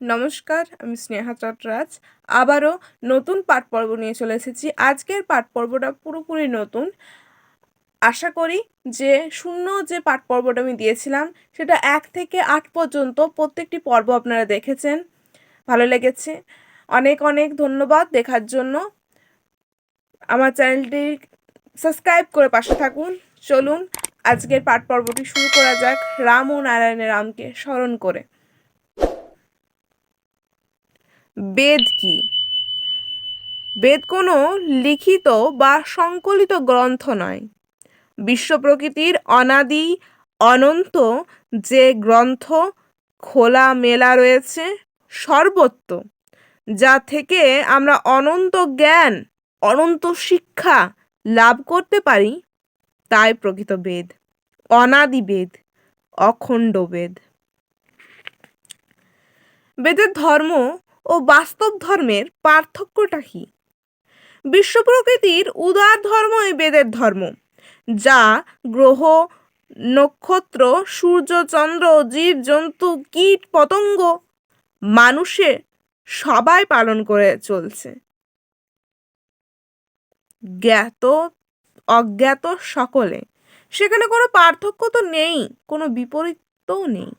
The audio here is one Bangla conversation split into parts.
নমস্কার, আমি স্নেহা চট্টরাজ আবারও নতুন পাঠ পর্ব নিয়ে চলে এসেছি। আজকের পাঠ পর্বটা পুরোপুরি নতুন। আশা করি যে শূন্য যে পাঠ পর্বটা আমি দিয়েছিলাম, সেটা এক থেকে আট পর্যন্ত প্রত্যেকটি পর্ব আপনারা দেখেছেন। ভালো লেগেছে। অনেক অনেক ধন্যবাদ দেখার জন্য। আমার চ্যানেলটি সাবস্ক্রাইব করে পাশে থাকুন। চলুন, আজকের পাঠ পর্বটি শুরু করা যাক। রাম ও নারায়ণের রামকে স্মরণ করে। বেদ কি? বেদ কোনো লিখিত বা সংকলিত গ্রন্থ নয়। বিশ্ব প্রকৃতির অনাদি অনন্ত যে গ্রন্থ খোলা মেলা রয়েছে, সর্বত্র, যা থেকে আমরা অনন্ত জ্ঞান, অনন্ত শিক্ষা লাভ করতে পারি, তাই প্রকৃত বেদ, অনাদি বেদ, অখণ্ড বেদ। বেদের ধর্ম ও বাস্তব ধর্মের পার্থক্যটা কি? বিশ্ব প্রকৃতির উদার ধর্মই বেদের ধর্ম, যা গ্রহ, নক্ষত্র, সূর্য, চন্দ্র, জীব, জন্তু, কীট, পতঙ্গ মানুষে সবাই পালন করে চলছে। জ্ঞাত, অজ্ঞাত সকলে, সেখানে কোনো পার্থক্য তো নেই, কোনো বিপরীতও নেই।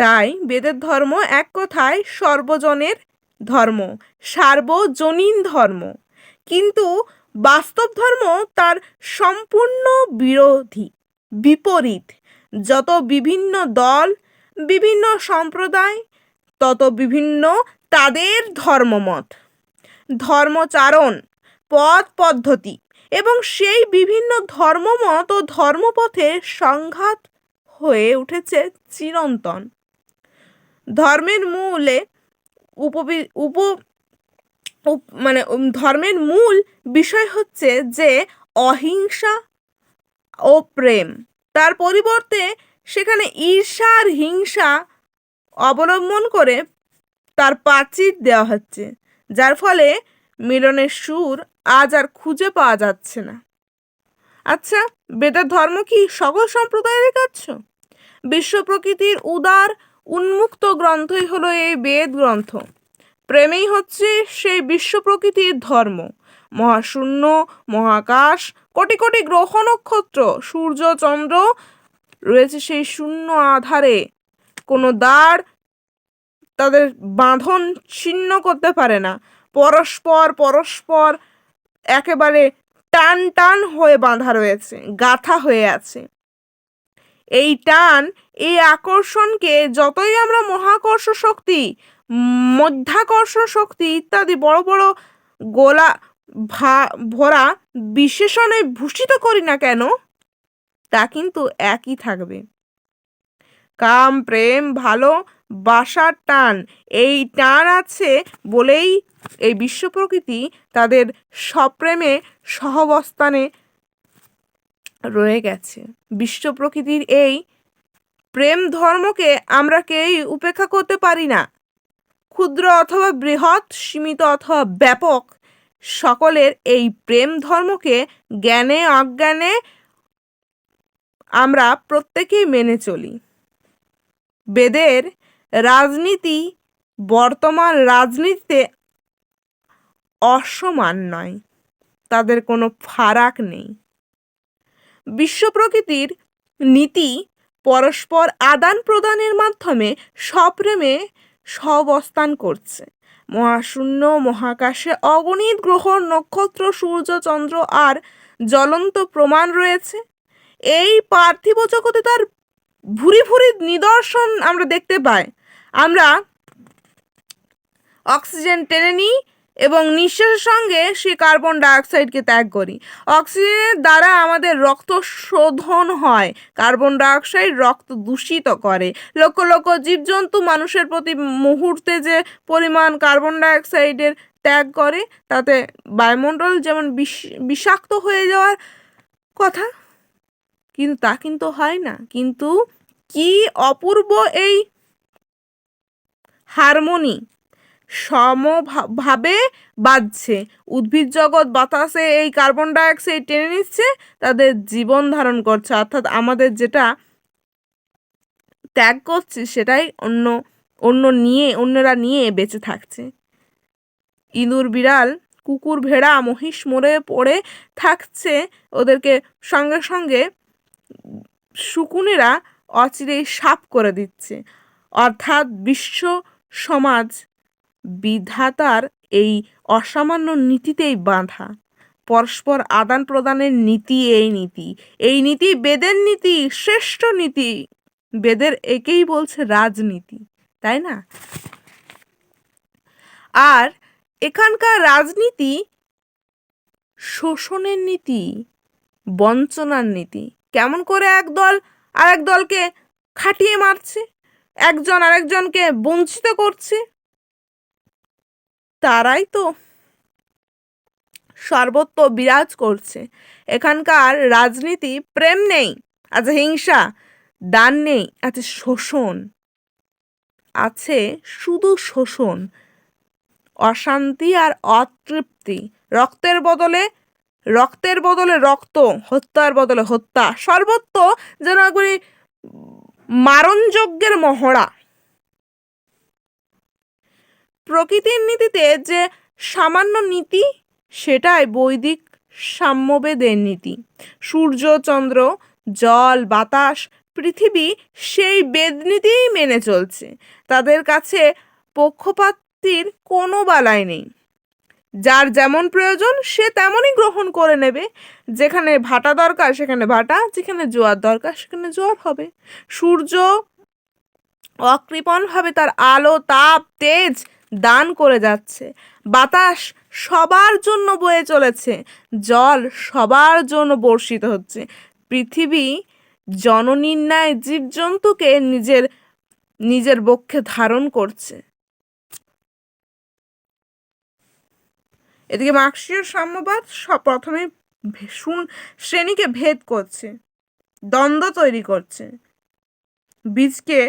তাই বেদের ধর্ম এক কথায় সর্বজনের ধর্ম, সার্বজনীন ধর্ম। কিন্তু বাস্তব ধর্ম তার সম্পূর্ণ বিরোধী, বিপরীত। যত বিভিন্ন দল, বিভিন্ন সম্প্রদায়, তত বিভিন্ন তাদের ধর্মমত। ধর্মচারণ, পথ পদ্ধতি এবং সেই বিভিন্ন ধর্মমত ও ধর্মপথে সংঘাত হয়ে উঠেছে চিরন্তন। ধর্মের মূলে উপবি, উপ মানে ধর্মের মূল বিষয় হচ্ছে যে অহিংসা ও প্রেম। তার পরিবর্তে সেখানে ঈর্ষা আর হিংসা অবলম্বন করে তার প্রাচীর দেওয়া হচ্ছে, যার ফলে মিলনের সুর আজ আর খুঁজে পাওয়া যাচ্ছে না। আচ্ছা বেদের ধর্ম কি সকল সম্প্রদায়ের কাছ বিশ্ব প্রকৃতির উদার উন্মুক্ত গ্রন্থই হলো এই বেদ গ্রন্থ। প্রেমেই হচ্ছে সেই বিশ্ব প্রকৃতির ধর্ম। মহাশূন্য, মহাকাশ, কোটি কোটি গ্রহ নক্ষত্র, সূর্য, চন্দ্র রয়েছে সেই শূন্য আধারে। কোনো দ্বার তাদের বাঁধন ছিন্ন করতে পারে না। পরস্পর পরস্পর একেবারে টান টান হয়ে বাঁধা রয়েছে, গাথা হয়ে আছে। এই টান, এই আকর্ষণকে যতই আমরা মহাকর্ষ শক্তি মধ্যাকর্ষণ শক্তি ইত্যাদি বড় বড় গোলা ভা, ভরা বিশেষণে ভূষিত করি না কেন, তা কিন্তু একই থাকবে। কাম, প্রেম, ভালো, বাসার টান, এই টান আছে বলেই এই বিশ্ব প্রকৃতি তাদের সপ্রেমে, সহবস্থানে রয়ে গেছে। বিশ্ব প্রকৃতির এই প্রেম ধর্মকে আমরা কেউই উপেক্ষা করতে পারি না। ক্ষুদ্র অথবা বৃহৎ, সীমিত অথবা ব্যাপক, সকলের এই প্রেম ধর্মকে জ্ঞানে, অজ্ঞানে আমরা প্রত্যেকেই মেনে চলি। বেদের রাজনীতি বর্তমান রাজনীতিতে অসমান নয়। তাদের কোনো ফারাক নেই। বিশ্ব প্রকৃতির নীতি পরস্পর আদান প্রদানের মাধ্যমে সপ্রেমে সবস্থান করছে। মহাশূন্য মহাকাশে অগণিত গ্রহ, নক্ষত্র, সূর্য, চন্দ্র আর জ্বলন্ত প্রমাণ রয়েছে। এই পার্থিব জগতে তার ভুরি ভুরি নিদর্শন আমরা দেখতে পাই। আমরা অক্সিজেন টেনে নিই এবং নিঃশ্বাসের সঙ্গে সে কার্বন ডাইঅক্সাইডকে ত্যাগ করি। অক্সিজেনের দ্বারা আমাদের রক্ত শোধন হয়। কার্বন ডাইঅক্সাইড রক্ত দূষিত করে। লক্ষ লক্ষ জীবজন্তু মানুষের প্রতি মুহূর্তে যে পরিমাণ কার্বন ডাইঅক্সাইডের ত্যাগ করে, তাতে বায়ুমণ্ডল যেমন বিষাক্ত হয়ে যাওয়ার কথা, কিন্তু তা কিন্তু হয় না। কিন্তু কি অপূর্ব এই হারমোনি সমভাবে বাজছে উদ্ভিদ জগৎ বাতাসে এই কার্বন ডাইঅক্সাইড টেনে নিচ্ছে, তাদের জীবন ধারণ করছে। অর্থাৎ আমাদের যেটা ত্যাগ করছি, সেটাই অন্য অন্য নিয়ে, অন্যরা নিয়ে বেঁচে থাকছে। ইঁদুর, বিড়াল, কুকুর, ভেড়া, মহিষ মরে পড়ে থাকছে। ওদেরকে সঙ্গে সঙ্গে শকুনেরা অচিরেই সাপ করে দিচ্ছে। অর্থাৎ বিশ্ব সমাজ বিধাতার এই অসামান্য নীতিতেই বাঁধা। পরস্পর আদান প্রদানের নীতি এই নীতি। এই নীতি বেদের নীতি, শ্রেষ্ঠ নীতি। বেদের একেই বলছে রাজনীতি, তাই না? আর এখানকার রাজনীতি শোষণের নীতি, বঞ্চনার নীতি। কেমন করে একদল আরেক দলকে খাটিয়ে মারছে, একজন আরেকজনকে বঞ্চিত করছে তারাই তো সর্বত্র বিরাজ করছে। এখানকার রাজনীতি প্রেম নেই আছে হিংসা, দান নেই আছে শোষণ, আছে শুধু শোষণ, অশান্তি আর অতৃপ্তি। রক্তের বদলে রক্তের বদলে রক্ত, হত্যার বদলে হত্যা। সর্বত্র যেন একবারে মারণযজ্ঞের মহড়া। প্রকৃতির নীতিতে যে সামান্য নীতি, সেটাই বৈদিক সাম্যবেদের নীতি। সূর্য, চন্দ্র, জল, বাতাস, পৃথিবী সেই বেদনীতিই মেনে চলছে। তাদের কাছে পক্ষপাতির কোনো বালাই নেই। যার যেমন প্রয়োজন, সে তেমনই গ্রহণ করে নেবে। যেখানে ভাটা দরকার, সেখানে ভাটা, যেখানে জোয়ার দরকার, সেখানে জোয়ার হবে। সূর্য অকৃপণভাবে তার আলো, তাপ, তেজ দান করে যাচ্ছে। বাতাস সবার জন্য বয়ে চলেছে, জল সবার জন্য বর্ষিত হচ্ছে। পৃথিবী জননির্ণয় জীবজন্তুকে নিজের নিজের বক্ষে ধারণ করছে। এদিকে মার্ক্সীয় সাম্যবাদ প্রথমে শুন শ্রেণীকে ভেদ করছে, দ্বন্দ্ব তৈরি করছে। বীজকে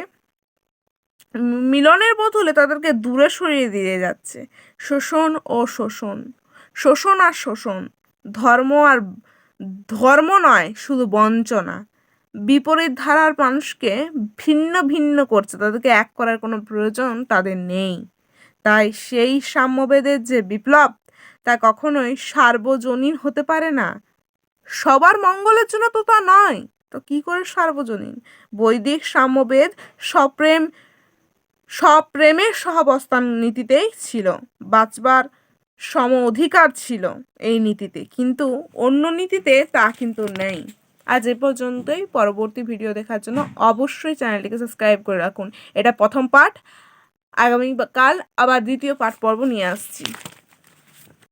মিলনের বদলে তাদেরকে দূরে সরিয়ে দিয়ে যাচ্ছে। শোষণ ও শোষণ। শোষণ আর শোষণ। ধর্ম আর ধর্ম নয়, শুধু বঞ্চনা। বিপরীত ধারার মানুষকে ভিন্ন ভিন্ন করছে। তাদেরকে এক করার কোনো প্রয়োজন তাদের নেই। তাই সেই সাম্যবেদের যে বিপ্লব, তা কখনোই সার্বজনীন হতে পারে না। সবার মঙ্গলের জন্য তো তা নয়। তো কি করে সার্বজনীন? বৈদিক সাম্যবেদ সপ্রেম সপ্রেমের সহাবস্থান নীতিতেই ছিল, বাঁচবার সম অধিকার ছিল এই নীতিতে, কিন্তু অন্য নীতিতে তা কিন্তু নেই। আজ এ পর্যন্তই, পরবর্তী ভিডিও দেখার জন্য অবশ্যই চ্যানেলটিকে সাবস্ক্রাইব করে রাখুন। এটা প্রথম পার্ট আগামীকাল আবার দ্বিতীয় পাঠ পর্ব নিয়ে আসছি।